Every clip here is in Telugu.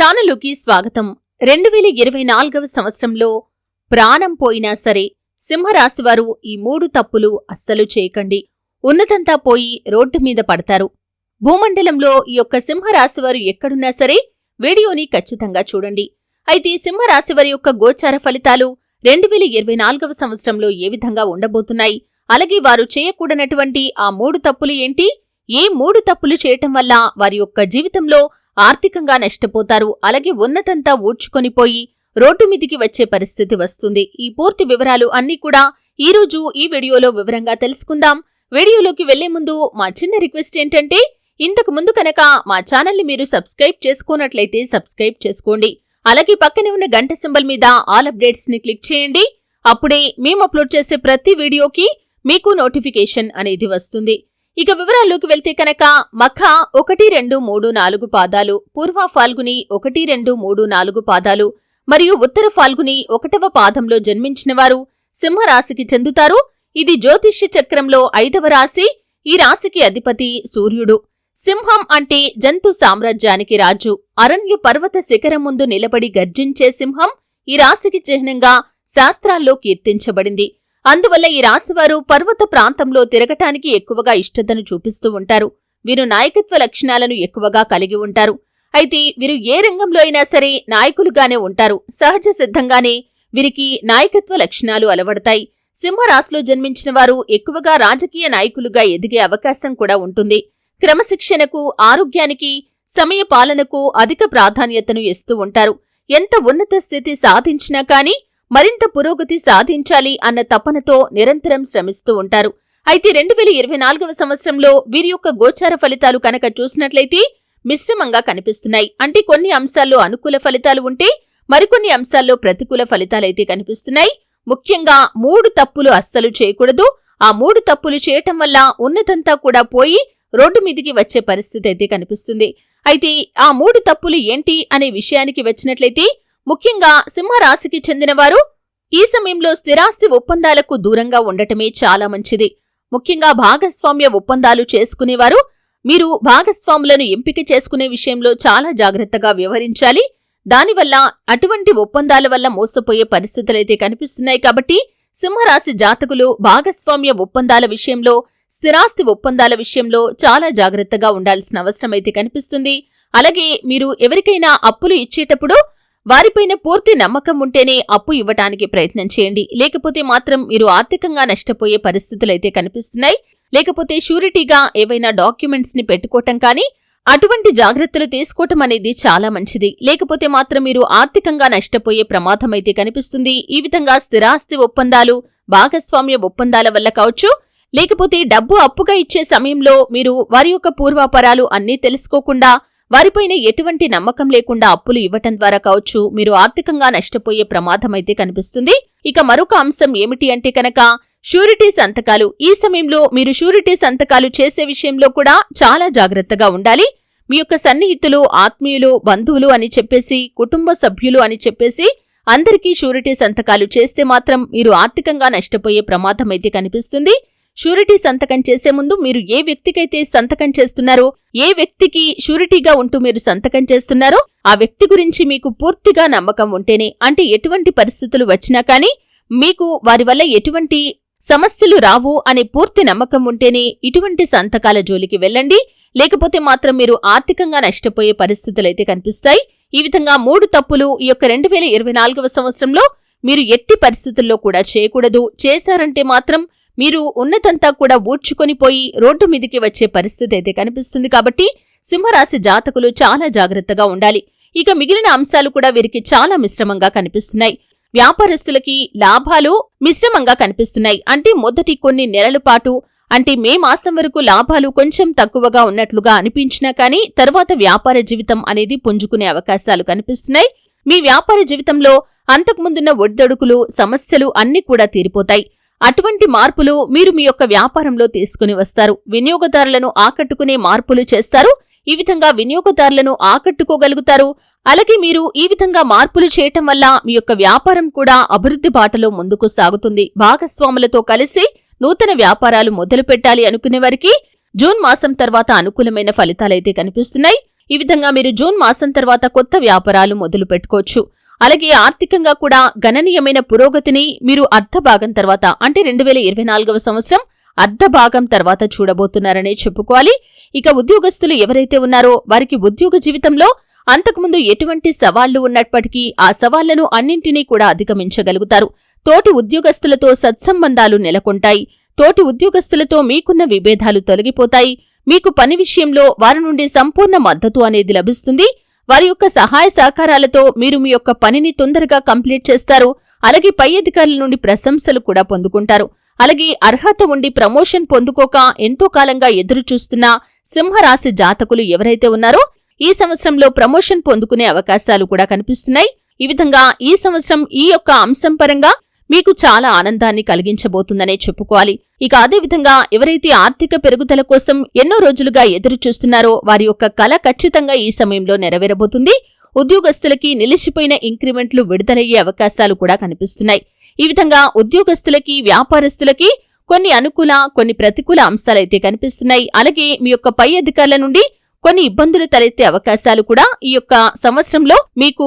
ఛానలుకి స్వాగతం. రెండు వేల ఇరవై నాలుగవ సంవత్సరంలో ప్రాణం పోయినా సరే సింహరాశివారు ఈ మూడు తప్పులు అస్సలు చేయకండి. ఉన్నతంతా పోయి రోడ్డు మీద పడతారు. భూమండలంలో ఈ యొక్క సింహరాశివారు ఎక్కడున్నా సరే వీడియోని ఖచ్చితంగా చూడండి. అయితే సింహరాశివారి యొక్క గోచార ఫలితాలు రెండు వేల ఇరవై నాలుగవ సంవత్సరంలో ఏ విధంగా ఉండబోతున్నాయి? అలాగే వారు చేయకూడనటువంటి ఆ మూడు తప్పులు ఏంటి? ఏ మూడు తప్పులు చేయటం వల్ల వారి యొక్క జీవితంలో ఆర్థికంగా నష్టపోతారు. అలాగే ఉన్నతంతా ఊడ్చుకొనిపోయి రోడ్డు మీదికి వచ్చే పరిస్థితి వస్తుంది. ఈ పూర్తి వివరాలు అన్నీ కూడా ఈ రోజు ఈ వీడియోలో వివరంగా తెలుసుకుందాం. వీడియోలోకి వెళ్ళే ముందు మా చిన్న రిక్వెస్ట్ ఏంటంటే ఇంతకు ముందు కనుక మా ఛానల్ని మీరు సబ్స్క్రైబ్ చేసుకున్నట్లయితే సబ్స్క్రైబ్ చేసుకోండి. అలాగే పక్కనే ఉన్న గంట సింబల్ మీద ఆల్ అప్డేట్స్ని క్లిక్ చేయండి. అప్పుడే మేము అప్లోడ్ చేసే ప్రతి వీడియోకి మీకు నోటిఫికేషన్ అనేది వస్తుంది. ఇక వివరాల్లోకి వెళ్తే కనుక మఖ ఒకటి రెండు మూడు నాలుగు పాదాలు పూర్వ ఫాల్గుని ఒకటి రెండు మూడు నాలుగు పాదాలు మరియు ఉత్తర ఫాల్గుని ఒకటవ పాదంలో జన్మించినవారు సింహరాశికి చెందుతారు. ఇది జ్యోతిష్య చక్రంలో ఐదవ రాశి. ఈ రాశికి అధిపతి సూర్యుడు. సింహం అంటే జంతు సామ్రాజ్యానికి రాజు. అరణ్య పర్వత శిఖరం ముందు నిలబడి గర్జించే సింహం ఈ రాశికి చిహ్నంగా శాస్త్రాల్లో కీర్తించబడింది. అందువల్ల ఈ రాశివారు పర్వత ప్రాంతంలో తిరగటానికి ఎక్కువగా ఇష్టతను చూపిస్తూ ఉంటారు. వీరు నాయకత్వ లక్షణాలను ఎక్కువగా కలిగి ఉంటారు. అయితే వీరు ఏ రంగంలో అయినా సరే నాయకులుగానే ఉంటారు. సహజ సిద్ధంగానే వీరికి నాయకత్వ లక్షణాలు అలవడతాయి. సింహరాశిలో జన్మించిన వారు ఎక్కువగా రాజకీయ నాయకులుగా ఎదిగే అవకాశం కూడా ఉంటుంది. క్రమశిక్షణకు ఆరోగ్యానికి సమయ పాలనకు అధిక ప్రాధాన్యతను ఇస్తూ ఉంటారు. ఎంత ఉన్నత స్థితి సాధించినా కానీ మరింత పురోగతి సాధించాలి అన్న తపనతో నిరంతరం శ్రమిస్తూ ఉంటారు. అయితే రెండు వేల ఇరవై నాలుగవ సంవత్సరంలో వీరి యొక్క గోచార ఫలితాలు కనుక చూసినట్లయితే మిశ్రమంగా కనిపిస్తున్నాయి. అంటే కొన్ని అంశాల్లో అనుకూల ఫలితాలు ఉంటే మరికొన్ని అంశాల్లో ప్రతికూల ఫలితాలైతే కనిపిస్తున్నాయి. ముఖ్యంగా మూడు తప్పులు అస్సలు చేయకూడదు. ఆ మూడు తప్పులు చేయటం వల్ల ఉన్నతంతా కూడా పోయి రోడ్డు మీదికి వచ్చే పరిస్థితి అయితే కనిపిస్తుంది. అయితే ఆ మూడు తప్పులు ఏంటి అనే విషయానికి వచ్చినట్లయితే ముఖ్యంగా సింహరాశికి చెందినవారు ఈ సమయంలో స్థిరాస్తి ఒప్పందాలకు దూరంగా ఉండటమే చాలా మంచిది. ముఖ్యంగా భాగస్వామ్య ఒప్పందాలు చేసుకునేవారు మీరు భాగస్వాములను ఎంపిక చేసుకునే విషయంలో చాలా జాగ్రత్తగా వ్యవహరించాలి. దానివల్ల అటువంటి ఒప్పందాల వల్ల మోసపోయే పరిస్థితులైతే కనిపిస్తున్నాయి కాబట్టి సింహరాశి జాతకులు భాగస్వామ్య ఒప్పందాల విషయంలో స్థిరాస్తి ఒప్పందాల విషయంలో చాలా జాగ్రత్తగా ఉండాల్సిన అవసరమైతే కనిపిస్తుంది. అలాగే మీరు ఎవరికైనా అప్పులు ఇచ్చేటప్పుడు వారిపైన పూర్తి నమ్మకం ఉంటేనే అప్పు ఇవ్వటానికి ప్రయత్నం చేయండి. లేకపోతే మాత్రం మీరు ఆర్థికంగా నష్టపోయే పరిస్థితులైతే కనిపిస్తున్నాయి. లేకపోతే షూరిటీగా ఏవైనా డాక్యుమెంట్స్ని పెట్టుకోవటం కానీ అటువంటి జాగ్రత్తలు తీసుకోవటం అనేది చాలా మంచిది. లేకపోతే మాత్రం మీరు ఆర్థికంగా నష్టపోయే ప్రమాదం అయితే కనిపిస్తుంది. ఈ విధంగా స్థిరాస్తి ఒప్పందాలు భాగస్వామ్య ఒప్పందాల వల్ల కావచ్చు లేకపోతే డబ్బు అప్పుగా ఇచ్చే సమయంలో మీరు వారి యొక్క పూర్వాపరాలు అన్నీ తెలుసుకోకుండా వారిపైన ఎటువంటి నమ్మకం లేకుండా అప్పులు ఇవ్వటం ద్వారా కావచ్చు మీరు ఆర్థికంగా నష్టపోయే ప్రమాదమైతే కనిపిస్తుంది. ఇక మరొక అంశం ఏమిటి అంటే కనుక షూరిటీ సంతకాలు. ఈ సమయంలో మీరు షూరిటీ సంతకాలు చేసే విషయంలో కూడా చాలా జాగ్రత్తగా ఉండాలి. మీ యొక్క సన్నిహితులు ఆత్మీయులు బంధువులు అని చెప్పేసి కుటుంబ సభ్యులు అని చెప్పేసి అందరికీ షూరిటీ సంతకాలు చేస్తే మాత్రం మీరు ఆర్థికంగా నష్టపోయే ప్రమాదం అయితే కనిపిస్తుంది. షూరిటీ సంతకం చేసే ముందు మీరు ఏ వ్యక్తికైతే సంతకం చేస్తున్నారో ఏ వ్యక్తికి షూరిటీగా ఉంటూ మీరు సంతకం చేస్తున్నారో ఆ వ్యక్తి గురించి మీకు పూర్తిగా నమ్మకం ఉంటేనే అంటే ఎటువంటి పరిస్థితులు వచ్చినా కానీ మీకు వారి వల్ల ఎటువంటి సమస్యలు రావు అనే పూర్తి నమ్మకం ఉంటేనే ఇటువంటి సంతకాల జోలికి వెళ్ళండి. లేకపోతే మాత్రం మీరు ఆర్థికంగా నష్టపోయే పరిస్థితులైతే కనిపిస్తాయి. ఈ విధంగా మూడు తప్పులు ఈ యొక్క రెండు వేల ఇరవై నాలుగవ సంవత్సరంలో మీరు ఎట్టి పరిస్థితుల్లో కూడా చేయకూడదు. చేశారంటే మాత్రం మీరు ఉన్నతంతా కూడా ఊడ్చుకొని పోయి రోడ్డు మీదికి వచ్చే పరిస్థితి అయితే కనిపిస్తుంది కాబట్టి సింహరాశి జాతకులు చాలా జాగ్రత్తగా ఉండాలి. ఇక మిగిలిన అంశాలు కూడా వీరికి చాలా మిశ్రమంగా కనిపిస్తున్నాయి. వ్యాపారస్తులకి లాభాలు మిశ్రమంగా కనిపిస్తున్నాయి. అంటే మొదటి కొన్ని నెలల పాటు అంటే మే మాసం వరకు లాభాలు కొంచెం తక్కువగా ఉన్నట్లుగా అనిపించినా కానీ తర్వాత వ్యాపార జీవితం అనేది పుంజుకునే అవకాశాలు కనిపిస్తున్నాయి. మీ వ్యాపార జీవితంలో అంతకుముందున్న ఒడిదొడుకులు సమస్యలు అన్నీ కూడా తీరిపోతాయి. అటువంటి మార్పులు మీరు మీ యొక్క వ్యాపారంలో తీసుకుని వస్తారు. వినియోగదారులను ఆకట్టుకునే మార్పులు చేస్తారు. ఈ విధంగా వినియోగదారులను ఆకట్టుకోగలుగుతారు. అలాగే మీరు ఈ విధంగా మార్పులు చేయటం వల్ల మీ యొక్క వ్యాపారం కూడా అభివృద్ధి బాటలో ముందుకు సాగుతుంది. భాగస్వాములతో కలిసి నూతన వ్యాపారాలు మొదలు పెట్టాలి అనుకునే వారికి జూన్ మాసం తర్వాత అనుకూలమైన ఫలితాలైతే కనిపిస్తున్నాయి. ఈ విధంగా మీరు జూన్ మాసం తర్వాత కొత్త వ్యాపారాలు మొదలు పెట్టుకోవచ్చు. అలాగే ఆర్థికంగా కూడా గణనీయమైన పురోగతిని మీరు అర్ధభాగం తర్వాత అంటే రెండు వేల ఇరవై నాలుగవ సంవత్సరం అర్ధభాగం తర్వాత చూడబోతున్నారనే చెప్పుకోవాలి. ఇక ఉద్యోగస్తులు ఎవరైతే ఉన్నారో వారికి ఉద్యోగ జీవితంలో అంతకుముందు ఎటువంటి సవాళ్ళు ఉన్నప్పటికీ ఆ సవాళ్ళను అన్నింటినీ కూడా అధిగమించగలుగుతారు. తోటి ఉద్యోగస్తులతో సత్సంబంధాలు నెలకొంటాయి. తోటి ఉద్యోగస్తులతో మీకున్న విభేదాలు తొలగిపోతాయి. మీకు పని విషయంలో వారి నుండి సంపూర్ణ మద్దతు అనేది లభిస్తుంది. వారి యొక్క సహాయ సహకారాలతో మీరు మీ యొక్క పనిని తొందరగా కంప్లీట్ చేస్తారు. అలాగే పై అధికారుల నుండి ప్రశంసలు కూడా పొందుకుంటారు. అలాగే అర్హత ఉండి ప్రమోషన్ పొందుకోక ఎంతో కాలంగా ఎదురు చూస్తున్న సింహరాశి జాతకులు ఎవరైతే ఉన్నారో ఈ సంవత్సరంలో ప్రమోషన్ పొందుకునే అవకాశాలు కూడా కనిపిస్తున్నాయి. ఈ విధంగా ఈ సంవత్సరం ఈ యొక్క అంశం పరంగా మీకు చాలా ఆనందాన్ని కలిగించబోతుందనే చెప్పుకోవాలి. ఇక అదేవిధంగా ఎవరైతే ఆర్థిక పెరుగుదల కోసం ఎన్నో రోజులుగా ఎదురు చూస్తున్నారో వారి యొక్క కళ ఖచ్చితంగా ఈ సమయంలో నెరవేరబోతుంది. ఉద్యోగస్తులకి నిలిచిపోయిన ఇంక్రిమెంట్లు విడుదలయ్యే అవకాశాలు కూడా కనిపిస్తున్నాయి. ఈ విధంగా ఉద్యోగస్తులకి వ్యాపారస్తులకి కొన్ని అనుకూల కొన్ని ప్రతికూల అంశాలైతే కనిపిస్తున్నాయి. అలాగే మీ యొక్క పై అధికారుల నుండి కొన్ని ఇబ్బందులు తలెత్తే అవకాశాలు కూడా ఈ యొక్క సంవత్సరంలో మీకు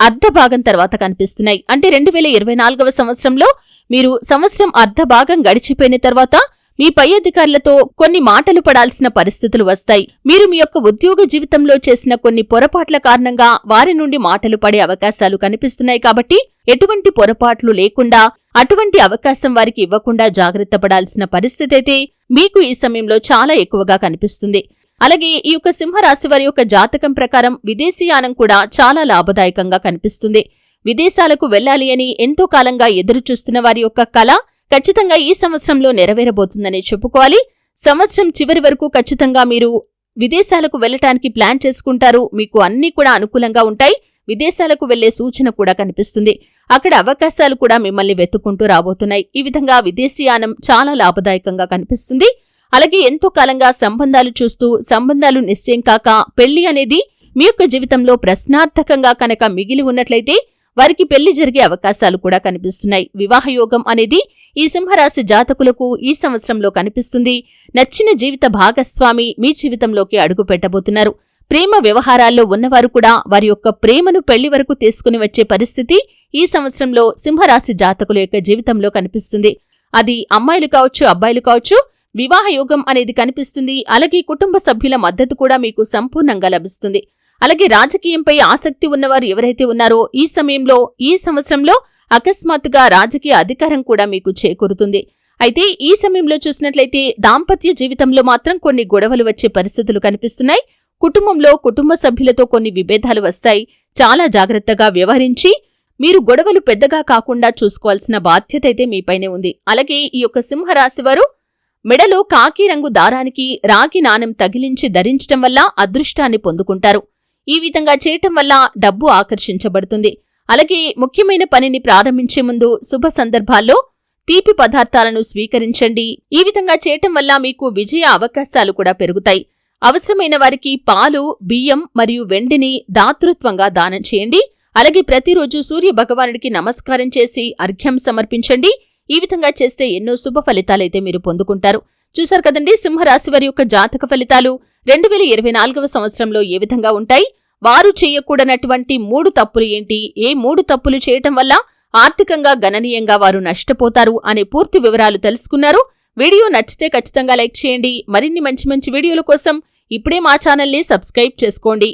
అర్ధ భాగం తర్వాత కనిపిస్తున్నాయి. అంటే రెండు వేల ఇరవై నాలుగవ సంవత్సరంలో మీరు సంవత్సరం అర్ధ భాగం గడిచిపోయిన తర్వాత మీ పై అధికారులతో కొన్ని మాటలు పడాల్సిన పరిస్థితులు వస్తాయి. మీరు మీ యొక్క ఉద్యోగ జీవితంలో చేసిన కొన్ని పొరపాట్ల కారణంగా వారి నుండి మాటలు పడే అవకాశాలు కనిపిస్తున్నాయి కాబట్టి ఎటువంటి పొరపాట్లు లేకుండా అటువంటి అవకాశం వారికి ఇవ్వకుండా జాగ్రత్త పడాల్సిన పరిస్థితి అయితే మీకు ఈ సమయంలో చాలా ఎక్కువగా కనిపిస్తుంది. అలాగే ఈ యొక్క సింహరాశి వారి యొక్క జాతకం ప్రకారం విదేశీయానం కూడా చాలా లాభదాయకంగా కనిపిస్తుంది. విదేశాలకు వెళ్ళాలి అని ఎంతో కాలంగా ఎదురుచూస్తున్న వారి యొక్క కళ ఖచ్చితంగా ఈ సంవత్సరంలో నెరవేరబోతుందని చెప్పుకోవాలి. సంవత్సరం చివరి వరకు ఖచ్చితంగా మీరు విదేశాలకు వెళ్ళటానికి ప్లాన్ చేసుకుంటారు. మీకు అన్ని కూడా అనుకూలంగా ఉంటాయి. విదేశాలకు వెళ్ళే సూచన కూడా కనిపిస్తుంది. అక్కడ అవకాశాలు కూడా మిమ్మల్ని వెతుక్కుంటూ రాబోతున్నాయి. ఈ విధంగా విదేశీయానం చాలా లాభదాయకంగా కనిపిస్తుంది. అలాగే ఎంతో కాలంగా సంబంధాలు చూస్తూ సంబంధాలు నిశ్చయం కాక పెళ్ళి అనేది మీ యొక్క జీవితంలో ప్రశ్నార్థకంగా కనుక మిగిలి ఉన్నట్లయితే వారికి పెళ్ళి జరిగే అవకాశాలు కూడా కనిపిస్తున్నాయి. వివాహ యోగం అనేది ఈ సింహరాశి జాతకులకు ఈ సంవత్సరంలో కనిపిస్తుంది. నచ్చిన జీవిత భాగస్వామి మీ జీవితంలోకి అడుగు పెట్టబోతున్నారు. ప్రేమ వ్యవహారాల్లో ఉన్నవారు కూడా వారి యొక్క ప్రేమను పెళ్ళి వరకు తీసుకుని వచ్చే పరిస్థితి ఈ సంవత్సరంలో సింహరాశి జాతకుల యొక్క జీవితంలో కనిపిస్తుంది. అది అమ్మాయిలు కావచ్చు అబ్బాయిలు కావచ్చు వివాహ యోగం అనేది కనిపిస్తుంది. అలాగే కుటుంబ సభ్యుల మద్దతు కూడా మీకు సంపూర్ణంగా లభిస్తుంది. అలాగే రాజకీయంపై ఆసక్తి ఉన్నవారు ఎవరైతే ఉన్నారో ఈ సమయంలో ఈ సంవత్సరంలో అకస్మాత్తుగా రాజకీయ అధికారం కూడా మీకు చేకూరుతుంది. అయితే ఈ సమయంలో చూసినట్లయితే దాంపత్య జీవితంలో మాత్రం కొన్ని గొడవలు వచ్చే పరిస్థితులు కనిపిస్తున్నాయి. కుటుంబంలో కుటుంబ సభ్యులతో కొన్ని విభేదాలు వస్తాయి. చాలా జాగ్రత్తగా వ్యవహరించి మీరు గొడవలు పెద్దగా కాకుండా చూసుకోవాల్సిన బాధ్యత అయితే మీపైనే ఉంది. అలాగే ఈ యొక్క సింహరాశి వారు మెడలో కాకి రంగు దారానికి రాగి నాణెం తగిలించి ధరించటం వల్ల అదృష్టాన్ని పొందుకుంటారు. ఈ విధంగా చేయటం వల్ల డబ్బు ఆకర్షించబడుతుంది. అలాగే ముఖ్యమైన పనిని ప్రారంభించే ముందు శుభ సందర్భాల్లో తీపి పదార్థాలను స్వీకరించండి. ఈ విధంగా చేయటం వల్ల మీకు విజయ అవకాశాలు కూడా పెరుగుతాయి. అవసరమైన వారికి పాలు బియ్యం మరియు వెండిని దాతృత్వంగా దానం చేయండి. అలాగే ప్రతిరోజు సూర్య భగవానుడికి నమస్కారం చేసి అర్ఘ్యం సమర్పించండి. ఈ విధంగా చేస్తే ఎన్నో శుభ ఫలితాలైతే మీరు పొందుకుంటారు. చూశారు కదండి సింహరాశి వారి యొక్క జాతక ఫలితాలు. రెండు వేల ఇరవై నాలుగవ సంవత్సరంలో ఏ విధంగా ఉంటాయి? వారు చేయకూడనటువంటి మూడు తప్పులు ఏంటి? ఏ మూడు తప్పులు చేయటం వల్ల ఆర్థికంగా గణనీయంగా వారు నష్టపోతారు అనే పూర్తి వివరాలు తెలుసుకున్నారు. వీడియో నచ్చితే ఖచ్చితంగా లైక్ చేయండి. మరిన్ని మంచి మంచి వీడియోల కోసం ఇప్పుడే మా ఛానల్ని సబ్స్క్రైబ్ చేసుకోండి.